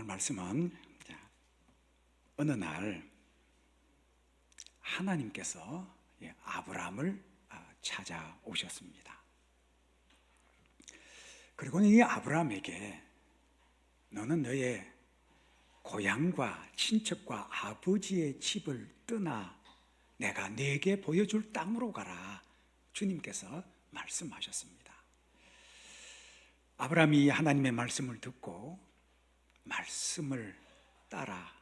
오늘 말씀은 어느 날 하나님께서 예, 아브라함을 아, 찾아오셨습니다. 그리고 이 아브라함에게 너는 너의 고향과 친척과 아버지의 집을 떠나 내가 네게 보여줄 땅으로 가라. 주님께서 말씀하셨습니다. 아브라함이 하나님의 말씀을 듣고 말씀을 따라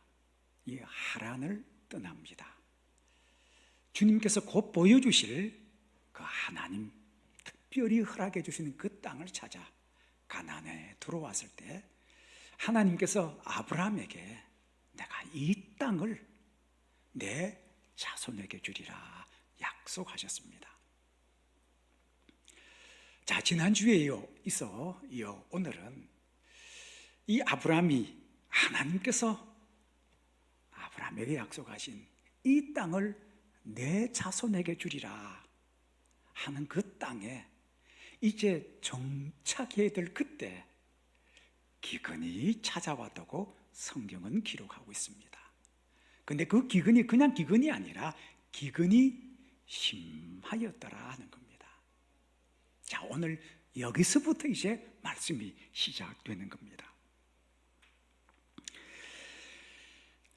이 하란을 떠납니다. 주님께서 곧 보여주실 그 하나님 특별히 허락해 주시는 그 땅을 찾아 가나안에 들어왔을 때 하나님께서 아브라함에게 내가 이 땅을 내 자손에게 주리라 약속하셨습니다. 자, 지난주에요, 있어, 요, 오늘은 이 아브라함이 하나님께서 아브라함에게 약속하신 이 땅을 내 자손에게 주리라 하는 그 땅에 이제 정착해야 될 그때 기근이 찾아왔다고 성경은 기록하고 있습니다. 근데 그 기근이 그냥 기근이 아니라 기근이 심하였더라 하는 겁니다. 자, 오늘 여기서부터 이제 말씀이 시작되는 겁니다.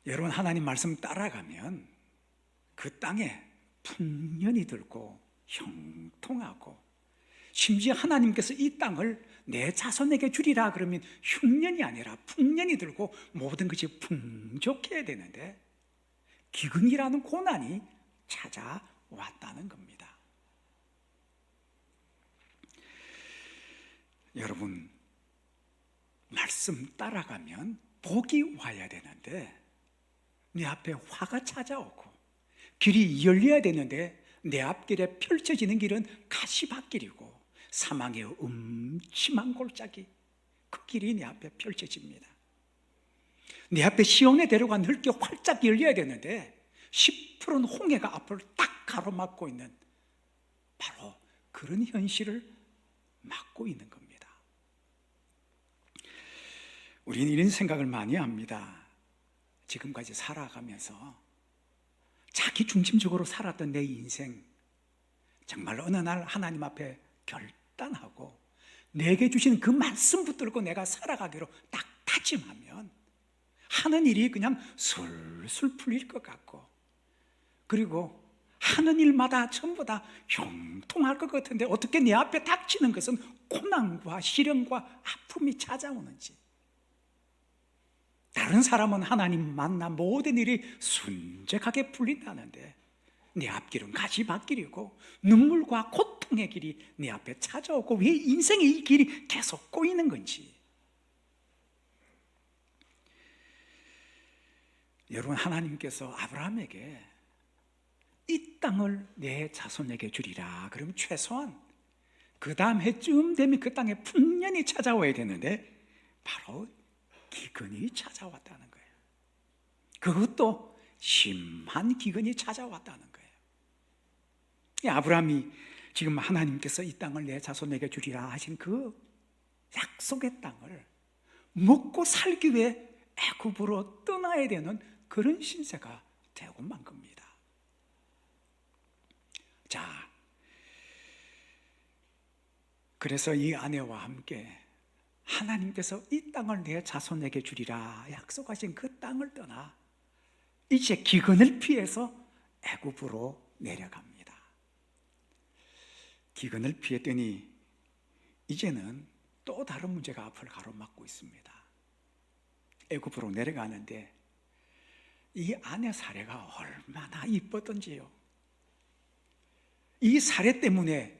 여러분, 하나님 말씀 따라가면 그 땅에 풍년이 들고 형통하고 심지어 하나님께서 이 땅을 내 자손에게 주리라 그러면 흉년이 아니라 풍년이 들고 모든 것이 풍족해야 되는데 기근이라는 고난이 찾아왔다는 겁니다. 여러분, 말씀 따라가면 복이 와야 되는데 내 앞에 화가 찾아오고 길이 열려야 되는데 내 앞길에 펼쳐지는 길은 가시밭길이고 사망의 음침한 골짜기 그 길이 내 앞에 펼쳐집니다. 내 앞에 시온에 데려간 흙이 활짝 열려야 되는데 10%는 홍해가 앞을 딱 가로막고 있는 바로 그런 현실을 막고 있는 겁니다. 우리는 이런 생각을 많이 합니다. 지금까지 살아가면서 자기 중심적으로 살았던 내 인생 정말 어느 날 하나님 앞에 결단하고 내게 주신 그 말씀 붙들고 내가 살아가기로 딱 다짐하면 하는 일이 그냥 술술 풀릴 것 같고 그리고 하는 일마다 전부 다 형통할 것 같은데 어떻게 내 앞에 닥치는 것은 고난과 시련과 아픔이 찾아오는지 다른 사람은 하나님 만나 모든 일이 순적하게 풀린다는데 내 앞길은 가시밭길이고 눈물과 고통의 길이 내 앞에 찾아오고 왜 인생의 이 길이 계속 꼬이는 건지. 여러분 하나님께서 아브라함에게 이 땅을 내 자손에게 주리라. 그러면 최소한 그 다음 해쯤 되면 그 땅에 풍년이 찾아와야 되는데 바로 기근이 찾아왔다는 거예요. 그것도 심한 기근이 찾아왔다는 거예요. 아브라함이 지금 하나님께서 이 땅을 내 자손에게 주리라 하신 그 약속의 땅을 먹고 살기 위해 애굽으로 떠나야 되는 그런 신세가 되고 만 겁니다. 자, 그래서 이 아내와 함께 하나님께서 이 땅을 내 자손에게 주리라 약속하신 그 땅을 떠나 이제 기근을 피해서 애굽으로 내려갑니다. 기근을 피했더니 이제는 또 다른 문제가 앞을 가로막고 있습니다. 애굽으로 내려가는데 이 아내 사례가 얼마나 이뻤던지요. 이 사례 때문에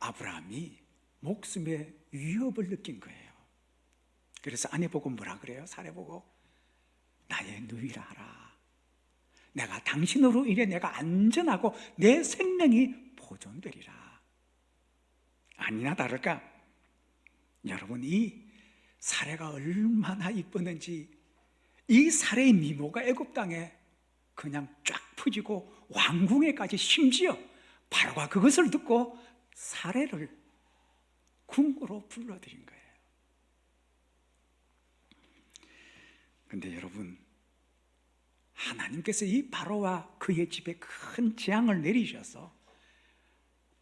아브라함이 목숨의 위협을 느낀 거예요. 그래서 아내 보고 뭐라 그래요? 사례 보고 나의 누이라 하라. 내가 당신으로 인해 내가 안전하고 내 생명이 보존되리라. 아니나 다를까? 여러분 이 사례가 얼마나 이뻤는지 이 사례의 미모가 애굽 땅에 그냥 쫙 퍼지고 왕궁에까지 심지어 바로가 그것을 듣고 사례를 궁으로 불러드린 거예요. 근데 여러분, 하나님께서 이 바로와 그의 집에 큰 재앙을 내리셔서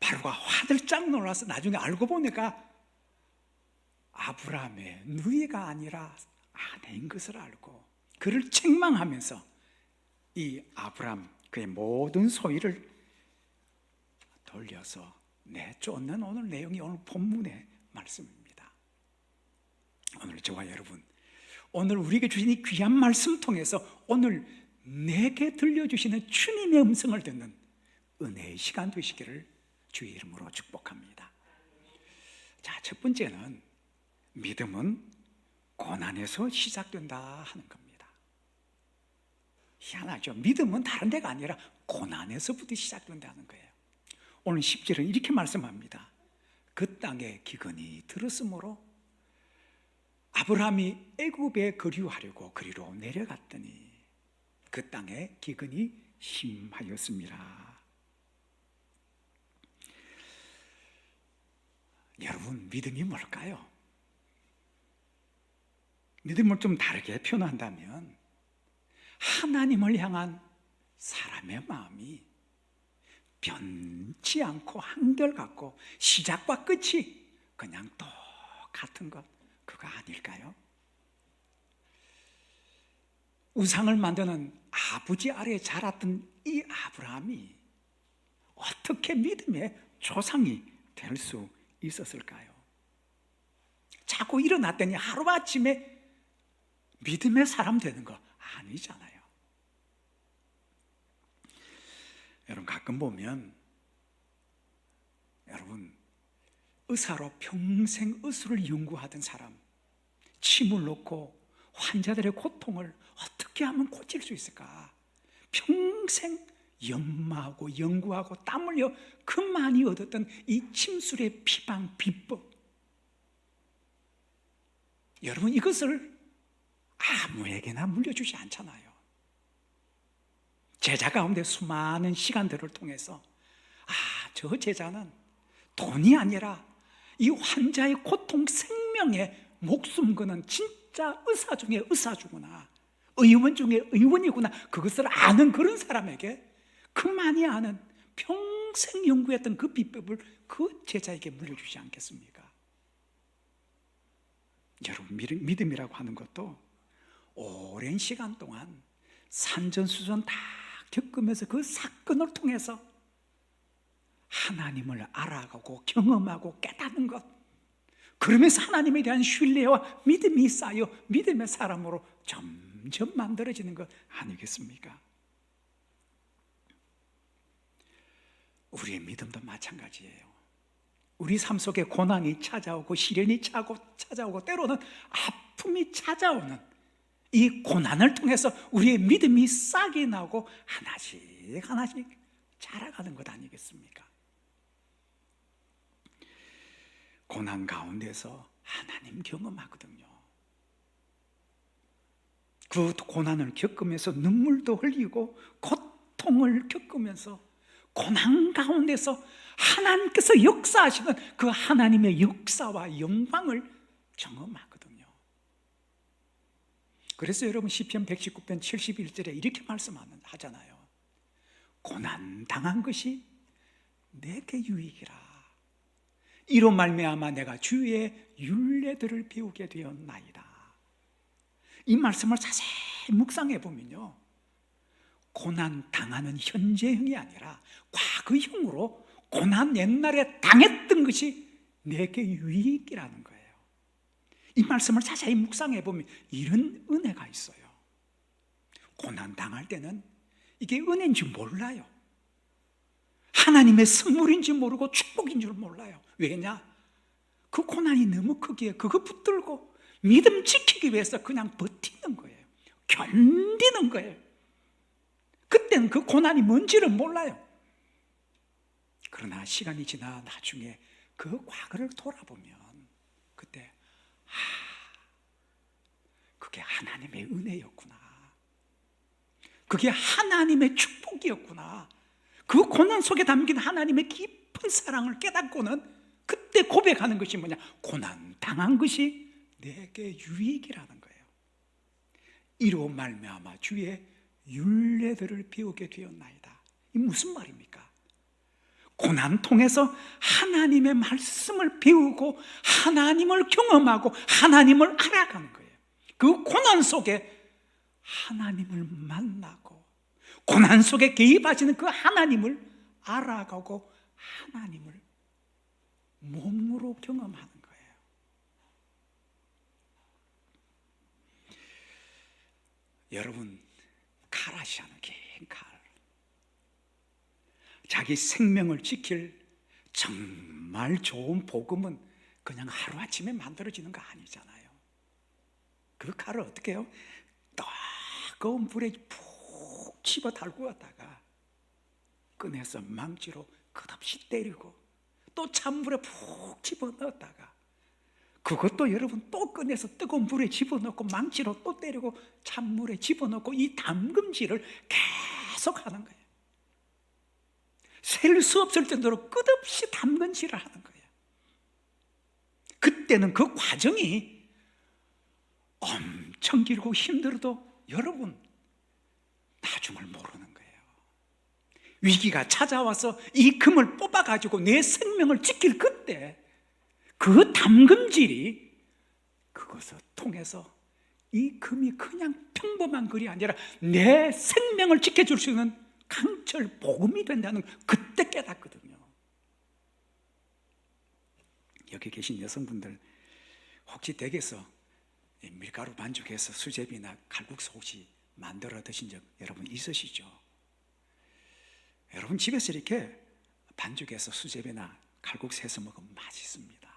바로가 화들짝 놀라서 나중에 알고 보니까 아브라함의 누이가 아니라 아내인 것을 알고 그를 책망하면서 이 아브라함 그의 모든 소유를 돌려서 내쫓는 오늘 내용이 오늘 본문의 말씀입니다. 오늘 저와 여러분 오늘 우리에게 주신 이 귀한 말씀 통해서 오늘 내게 들려주시는 주님의 음성을 듣는 은혜의 시간 되시기를 주의 이름으로 축복합니다. 자, 첫 번째는 믿음은 고난에서 시작된다 하는 겁니다. 희한하죠. 믿음은 다른 데가 아니라 고난에서부터 시작된다는 거예요. 오늘 10절은 이렇게 말씀합니다. 그 땅에 기근이 들었으므로 아브라함이 애굽에 거류하려고 그리로 내려갔더니 그 땅에 기근이 심하였습니다. 여러분 믿음이 뭘까요? 믿음을 좀 다르게 표현한다면 하나님을 향한 사람의 마음이 변치 않고 한결같고 시작과 끝이 그냥 똑같은 것 그거 아닐까요? 우상을 만드는 아버지 아래에 자랐던 이 아브라함이 어떻게 믿음의 조상이 될 수 있었을까요? 자고 일어났더니 하루아침에 믿음의 사람 되는 거 아니잖아요. 여러분 가끔 보면 여러분 의사로 평생 의술을 연구하던 사람 침을 놓고 환자들의 고통을 어떻게 하면 고칠 수 있을까? 평생 연마하고 연구하고 땀 흘려 그 많이 얻었던 이 침술의 피방 비법 여러분 이것을 아무에게나 물려주지 않잖아요. 제자 가운데 수많은 시간들을 통해서 아, 저 제자는 돈이 아니라 이 환자의 고통 생명에 목숨 거는 진짜 의사 중에 의사주구나. 의원 중에 의원이구나. 그것을 아는 그런 사람에게 그 많이 아는 평생 연구했던 그 비법을 그 제자에게 물려주지 않겠습니까? 여러분, 믿음이라고 하는 것도 오랜 시간 동안 산전수전 다 겪으면서 그 사건을 통해서 하나님을 알아가고 경험하고 깨닫는 것. 그러면서 하나님에 대한 신뢰와 믿음이 쌓여 믿음의 사람으로 점점 만들어지는 것 아니겠습니까? 우리의 믿음도 마찬가지예요. 우리 삶 속에 고난이 찾아오고 시련이 차고 찾아오고 때로는 아픔이 찾아오는 이 고난을 통해서 우리의 믿음이 싹이 나고 하나씩 하나씩 자라가는 것 아니겠습니까? 고난 가운데서 하나님 경험하거든요. 그 고난을 겪으면서 눈물도 흘리고 고통을 겪으면서 고난 가운데서 하나님께서 역사하시는 그 하나님의 역사와 영광을 경험하거든요. 그래서 여러분 시편 119편 71절에 이렇게 말씀하잖아요. 고난 당한 것이 내게 유익이라. 이로 말미암아 내가 주의 윤례들을 배우게 되었나이다. 이 말씀을 자세히 묵상해 보면요. 고난 당하는 현재형이 아니라 과거형으로 고난 옛날에 당했던 것이 내게 유익이라는 거예요. 이 말씀을 자세히 묵상해 보면 이런 은혜가 있어요. 고난 당할 때는 이게 은혜인지 몰라요. 하나님의 선물인지 모르고 축복인 줄 몰라요. 왜냐? 그 고난이 너무 크기에 그거 붙들고 믿음 지키기 위해서 그냥 버티는 거예요. 견디는 거예요. 그때는 그 고난이 뭔지를 몰라요. 그러나 시간이 지나 나중에 그 과거를 돌아보면 그때 아 그게 하나님의 은혜였구나. 그게 하나님의 축복이었구나. 그 고난 속에 담긴 하나님의 깊은 사랑을 깨닫고는 그때 고백하는 것이 뭐냐? 고난 당한 것이 내게 유익이라는 거예요. 이로 말미암아 주의 윤례들을 배우게 되었나이다. 이 무슨 말입니까? 고난 통해서 하나님의 말씀을 배우고 하나님을 경험하고 하나님을 알아가는 거예요. 그 고난 속에 하나님을 만나고 고난 속에 개입하시는 그 하나님을 알아가고 하나님을 몸으로 경험하는 거예요. 여러분 칼아시아는 긴 칼. 자기 생명을 지킬 정말 좋은 복음은 그냥 하루아침에 만들어지는 거 아니잖아요. 그 칼을 어떻게 해요? 뜨거운 불에 푹 집어 달구었다가 꺼내서 망치로 끝없이 때리고 또 찬물에 푹 집어 넣었다가 그것도 여러분 또 꺼내서 뜨거운 물에 집어넣고 망치로 또 때리고 찬물에 집어넣고 이 담금질을 계속 하는 거예요. 셀 수 없을 정도로 끝없이 담금질을 하는 거예요. 그때는 그 과정이 엄청 길고 힘들어도 여러분 나중을 모르는 거예요. 위기가 찾아와서 이 금을 뽑아가지고 내 생명을 지킬 그때 그 담금질이 그것을 통해서 이 금이 그냥 평범한 글이 아니라 내 생명을 지켜줄 수 있는 강철 복음이 된다는 걸 그때 깨닫거든요. 여기 계신 여성분들 혹시 댁에서 밀가루 반죽해서 수제비나 칼국수 혹시 만들어 드신 적 여러분 있으시죠? 여러분 집에서 이렇게 반죽해서 수제비나 칼국수 해서 먹으면 맛있습니다.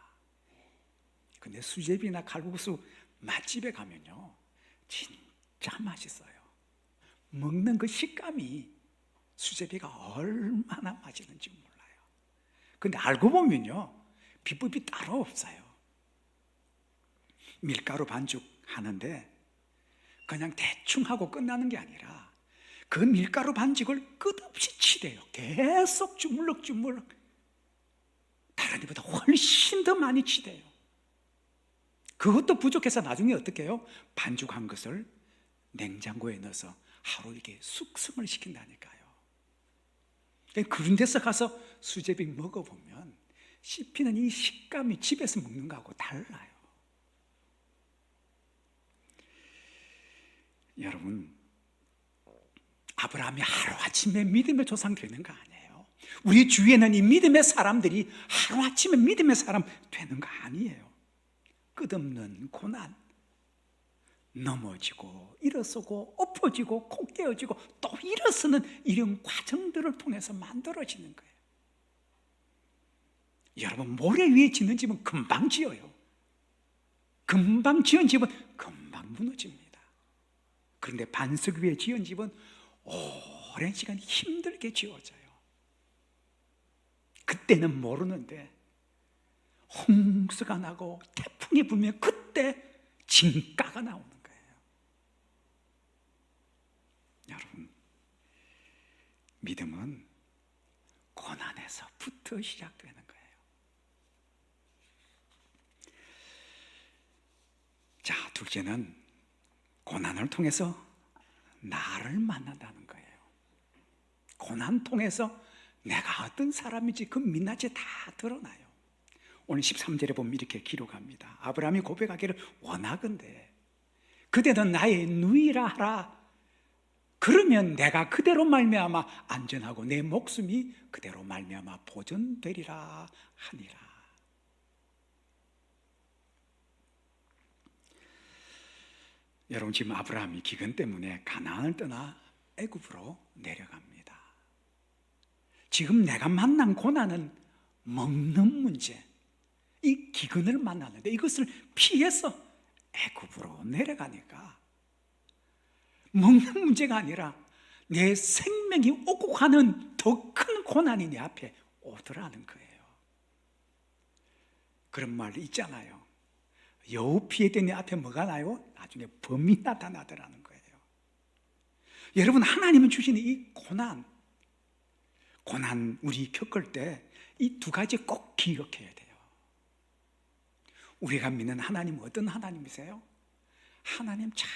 근데 수제비나 칼국수 맛집에 가면요. 진짜 맛있어요. 먹는 그 식감이 수제비가 얼마나 맛있는지 몰라요. 근데 알고 보면요. 비법이 따로 없어요. 밀가루 반죽 하는데 그냥 대충 하고 끝나는 게 아니라 그 밀가루 반죽을 끝없이 치대요. 계속 주물럭주물럭. 다른 데보다 훨씬 더 많이 치대요. 그것도 부족해서 나중에 어떻게 해요? 반죽한 것을 냉장고에 넣어서 하루 이게 숙성을 시킨다니까요. 그런 데서 가서 수제비 먹어보면 씹히는 이 식감이 집에서 먹는 거하고 달라요. 여러분, 아브라함이 하루아침에 믿음의 조상 되는 거 아니에요. 우리 주위에는 이 믿음의 사람들이 하루아침에 믿음의 사람 되는 거 아니에요. 끝없는 고난, 넘어지고 일어서고 엎어지고 코 깨어지고 또 일어서는 이런 과정들을 통해서 만들어지는 거예요. 여러분 모래 위에 짓는 집은 금방 지어요. 금방 지은 집은 금방 무너집니다. 그런데 반석 위에 지은 집은 오랜 시간 힘들게 지어져요. 그때는 모르는데 홍수가 나고 태풍이 불면 그때 진가가 나오는 거예요. 여러분, 믿음은 고난에서부터 시작되는 거예요. 자, 둘째는 고난을 통해서 나를 만난다는 거예요. 고난 통해서 내가 어떤 사람인지 그 민낯이 다 드러나요. 오늘 13절에 보면 이렇게 기록합니다. 아브라함이 고백하기를 원하건대 그대는 나의 누이라 하라. 그러면 내가 그대로 말미암아 안전하고 내 목숨이 그대로 말미암아 보존되리라 하니라. 여러분 지금 아브라함이 기근 때문에 가나안을 떠나 애굽으로 내려갑니다. 지금 내가 만난 고난은 먹는 문제, 이 기근을 만나는데 이것을 피해서 애굽으로 내려가니까 먹는 문제가 아니라 내 생명이 오고 가는 더 큰 고난이 내 앞에 오더라는 거예요. 그런 말 있잖아요. 여우 피해 때내 앞에 뭐가 나요? 나중에 범이 나타나더라는 거예요. 여러분 하나님은 주시는 이 고난, 고난 우리 겪을 때 이 두 가지 꼭 기억해야 돼요. 우리가 믿는 하나님 어떤 하나님이세요? 하나님 참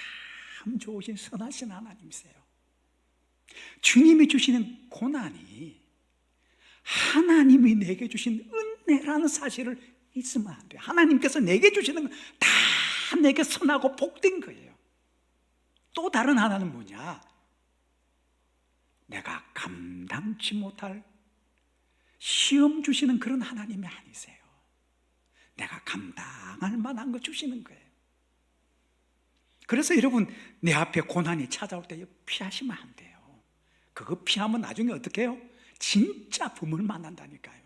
참 좋으신 선하신 하나님이세요. 주님이 주시는 고난이 하나님이 내게 주신 은혜라는 사실을 잊으면 안 돼요. 하나님께서 내게 주시는 건 다 내게 선하고 복된 거예요. 또 다른 하나는 뭐냐? 내가 감당치 못할 시험 주시는 그런 하나님이 아니세요. 내가 감당할 만한 거 주시는 거예요. 그래서 여러분 내 앞에 고난이 찾아올 때 피하시면 안 돼요. 그거 피하면 나중에 어떻게 해요? 진짜 붐을 만난다니까요.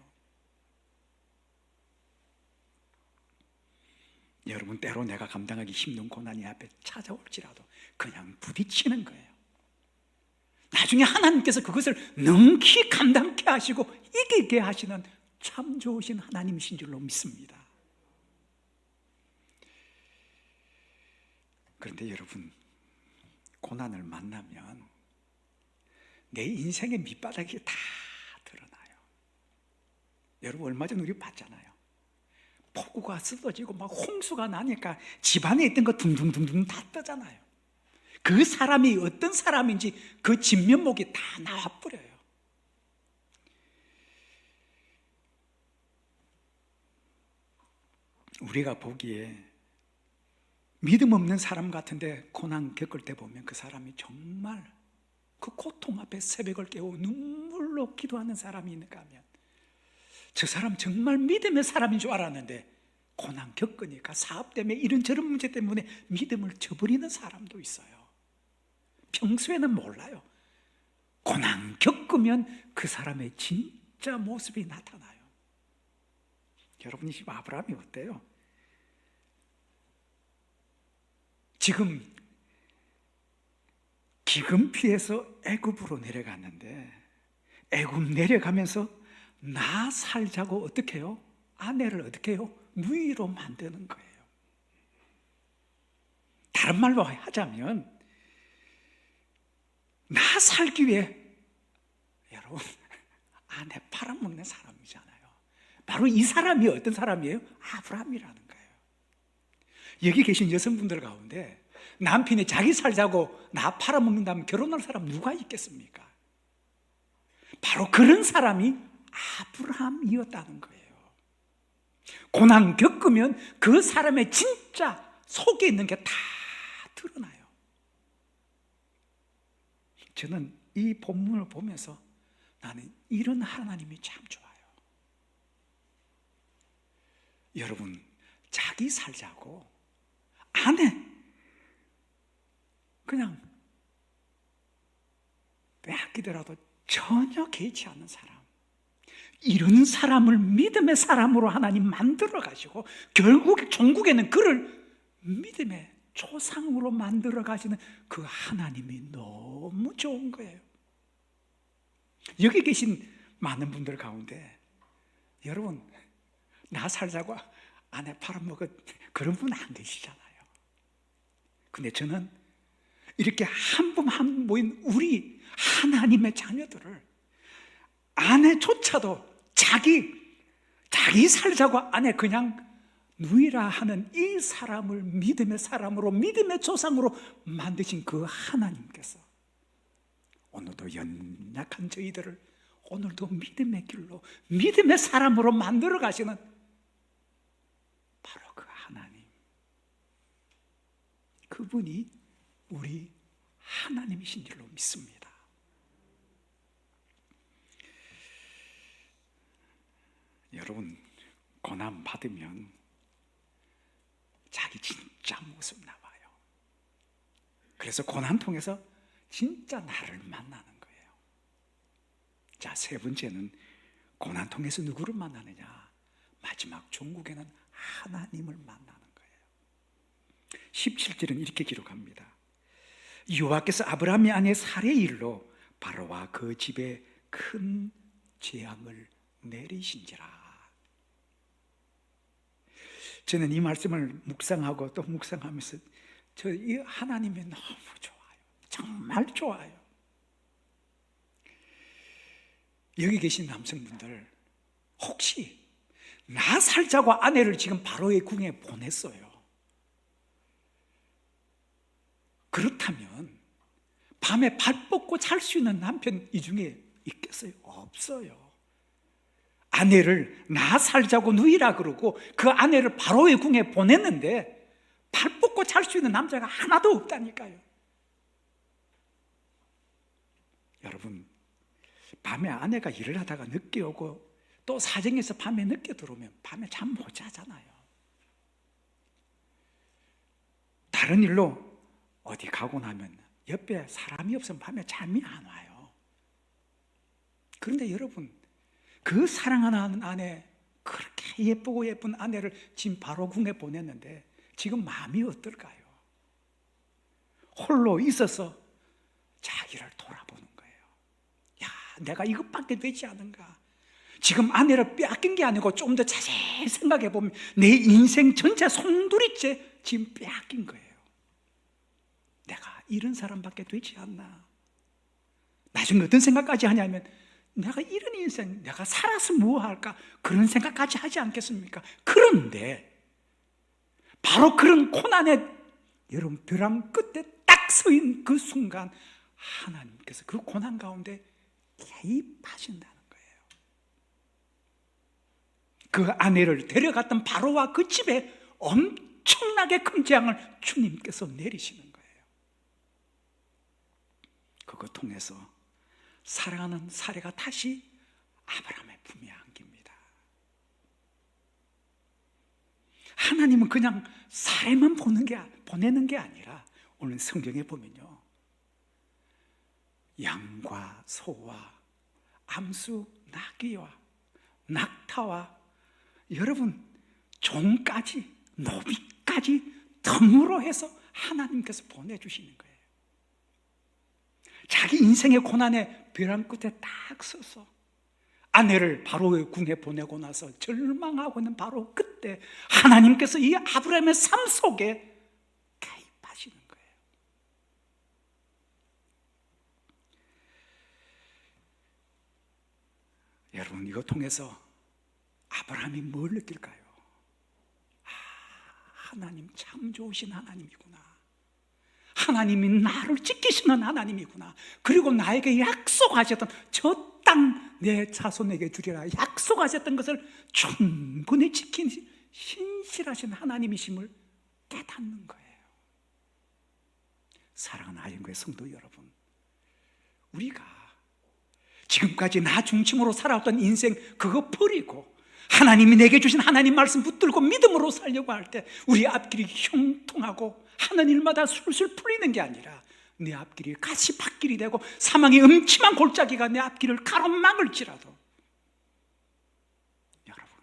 여러분 때로 내가 감당하기 힘든 고난이 앞에 찾아올지라도 그냥 부딪히는 거예요. 나중에 하나님께서 그것을 능히 감당케 하시고 이기게 하시는 참 좋으신 하나님이신 줄로 믿습니다. 그런데 여러분, 고난을 만나면 내 인생의 밑바닥이 다 드러나요. 여러분, 얼마 전 우리 봤잖아요. 폭우가 쏟아지고 막 홍수가 나니까 집안에 있던 거 둥둥둥둥 다 뜨잖아요. 그 사람이 어떤 사람인지 그 진면목이 다 나와버려요. 우리가 보기에 믿음 없는 사람 같은데 고난 겪을 때 보면 그 사람이 정말 그 고통 앞에 새벽을 깨워 눈물로 기도하는 사람이 있는가 하면 저 사람 정말 믿음의 사람인 줄 알았는데 고난 겪으니까 사업 때문에 이런저런 문제 때문에 믿음을 저버리는 사람도 있어요. 평소에는 몰라요. 고난 겪으면 그 사람의 진짜 모습이 나타나요. 여러분이 지금 아브라함이 어때요? 지금 기금 피해서 애굽으로 내려갔는데 애굽 내려가면서 나 살자고 어떻게 해요? 아내를 어떻게 해요? 누이로 만드는 거예요. 다른 말로 하자면 나 살기 위해 여러분 아내 팔아먹는 사람이잖아요. 바로 이 사람이 어떤 사람이에요? 아브라함이라는 거예요. 여기 계신 여성분들 가운데 남편이 자기 살자고 나 팔아먹는다면 결혼할 사람 누가 있겠습니까? 바로 그런 사람이 아브라함이었다는 거예요. 고난 겪으면 그 사람의 진짜 속에 있는 게 다 드러나요. 저는 이 본문을 보면서 나는 이런 하나님이 참 좋아요. 여러분, 자기 살자고 아내 그냥 빼앗기더라도 전혀 개의치 않는 사람. 이런 사람을 믿음의 사람으로 하나님 만들어 가시고 결국 종국에는 그를 믿음의 초상으로 만들어 가시는 그 하나님이 너무 좋은 거예요. 여기 계신 많은 분들 가운데 여러분 나 살자고 아내 팔아먹은 그런 분 안 계시잖아요. 근데 저는 이렇게 한 분한분 모인 우리 하나님의 자녀들을 아내조차도 자기 자기 살자고 아내 그냥 누이라 하는 이 사람을 믿음의 사람으로 믿음의 조상으로 만드신 그 하나님께서 오늘도 연약한 저희들을 오늘도 믿음의 길로 믿음의 사람으로 만들어 가시는 바로 그 하나님. 그분이 우리 하나님이신 줄로 믿습니다. 여러분 고난 받으면 자기 진짜 모습 나와요. 그래서 고난 통해서 진짜 나를 만나는 거예요. 자, 세 번째는 고난 통해서 누구를 만나느냐? 마지막 종국에는 하나님을 만나는 거예요. 17절은 이렇게 기록합니다. 여호와께서 아브라함의 아내 사례의 일로 바로와 그 집에 큰 재앙을 내리신지라. 저는 이 말씀을 묵상하고 또 묵상하면서 저 이 하나님이 너무 좋아요. 정말 좋아요. 여기 계신 남성분들 혹시 나 살자고 아내를 지금 바로의 궁에 보냈어요. 그렇다면 밤에 발 뻗고 잘 수 있는 남편 이 중에 있겠어요? 없어요. 아내를 나 살자고 누이라 그러고 그 아내를 바로의 궁에 보냈는데 발 뻗고 잘 수 있는 남자가 하나도 없다니까요. 여러분, 밤에 아내가 일을 하다가 늦게 오고 또 사정에서 밤에 늦게 들어오면 밤에 잠 못 자잖아요. 다른 일로 어디 가고 나면 옆에 사람이 없으면 밤에 잠이 안 와요. 그런데 여러분, 그 사랑하는 아내, 그렇게 예쁘고 예쁜 아내를 지금 바로 궁에 보냈는데 지금 마음이 어떨까요? 홀로 있어서 자기를 돌아보는 거예요. 야, 내가 이것밖에 되지 않은가? 지금 아내를 빼앗긴 게 아니고 좀 더 자세히 생각해 보면 내 인생 전체 송두리째 지금 빼앗긴 거예요. 이런 사람밖에 되지 않나? 나중에 어떤 생각까지 하냐면 내가 이런 인생, 내가 살아서 뭐 할까? 그런 생각까지 하지 않겠습니까? 그런데 바로 그런 고난의 여러분 벼랑 끝에 딱서 있는 그 순간 하나님께서 그 고난 가운데 개입하신다는 거예요. 그 아내를 데려갔던 바로와 그 집에 엄청나게 큰 재앙을 주님께서 내리시는. 그거 통해서 사랑하는 사례가 다시 아브라함의 품에 안깁니다. 하나님은 그냥 사례만 보는 게, 보내는 게 아니라 오늘 성경에 보면요. 양과 소와 암수 나귀와 낙타와 여러분 종까지 노비까지 덤으로 해서 하나님께서 보내주시는 거예요. 자기 인생의 고난의 벼랑 끝에 딱 서서 아내를 바로의 궁에 보내고 나서 절망하고 있는 바로 그때 하나님께서 이 아브라함의 삶 속에 개입하시는 거예요. 여러분 이거 통해서 아브라함이 뭘 느낄까요? 아, 하나님 참 좋으신 하나님이구나. 하나님이 나를 지키시는 하나님이구나. 그리고 나에게 약속하셨던 저 땅 내 자손에게 주리라 약속하셨던 것을 충분히 지킨 신실하신 하나님이심을 깨닫는 거예요. 사랑하는 아영교회 성도 여러분, 우리가 지금까지 나 중심으로 살아왔던 인생 그거 버리고 하나님이 내게 주신 하나님 말씀 붙들고 믿음으로 살려고 할 때 우리 앞길이 형통하고 하는 일마다 술술 풀리는 게 아니라 내 앞길이 가시밭길이 되고 사망의 음침한 골짜기가 내 앞길을 가로막을지라도 여러분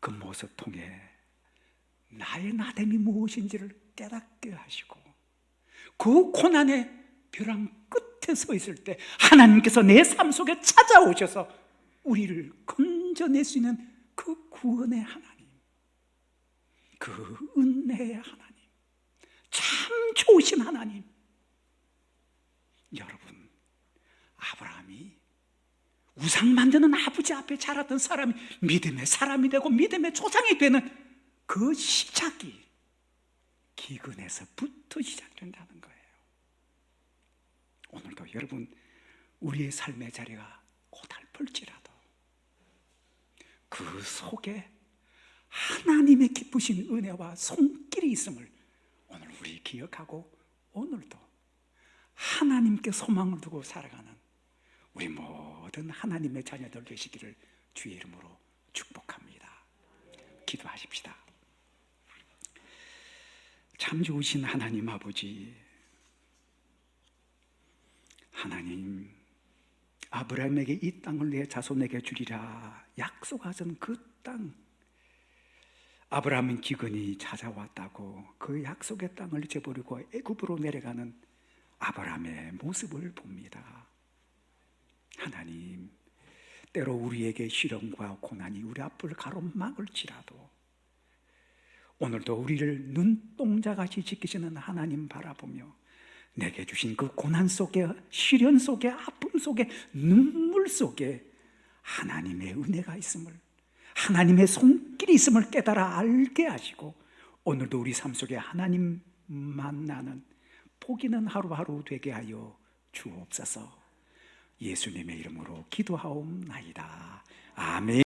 그 모습 통해 나의 나됨이 무엇인지를 깨닫게 하시고 그 고난의 벼랑 끝에 서 있을 때 하나님께서 내 삶 속에 찾아오셔서 우리를 건져낼 수 있는 그 구원의 하나님 그 은혜의 하나님 참 좋으신 하나님. 여러분, 아브라함이 우상 만드는 아버지 앞에 자랐던 사람이 믿음의 사람이 되고 믿음의 조상이 되는 그 시작이 기근에서부터 시작된다는 거예요. 오늘도 여러분, 우리의 삶의 자리가 고달플지라도 그 속에 하나님의 기쁘신 은혜와 손길이 있음을 오늘 우리 기억하고 오늘도 하나님께 소망을 두고 살아가는 우리 모든 하나님의 자녀들 되시기를 주의 이름으로 축복합니다. 기도하십시다. 참 좋으신 하나님 아버지, 하나님, 아브라함에게 이 땅을 내 자손에게 주리라 약속하신 그 땅, 아브라함은 기근이 찾아왔다고 그 약속의 땅을 잊어버리고 애굽으로 내려가는 아브라함의 모습을 봅니다. 하나님, 때로 우리에게 시련과 고난이 우리 앞을 가로막을지라도 오늘도 우리를 눈동자같이 지키시는 하나님 바라보며 내게 주신 그 고난 속에 시련 속에 아픔 속에 눈물 속에 하나님의 은혜가 있음을 하나님의 손길이 있음을 깨달아 알게 하시고 오늘도 우리 삶 속에 하나님 만나는 포기는 하루하루 되게 하여 주옵소서. 예수님의 이름으로 기도하옵나이다. 아멘.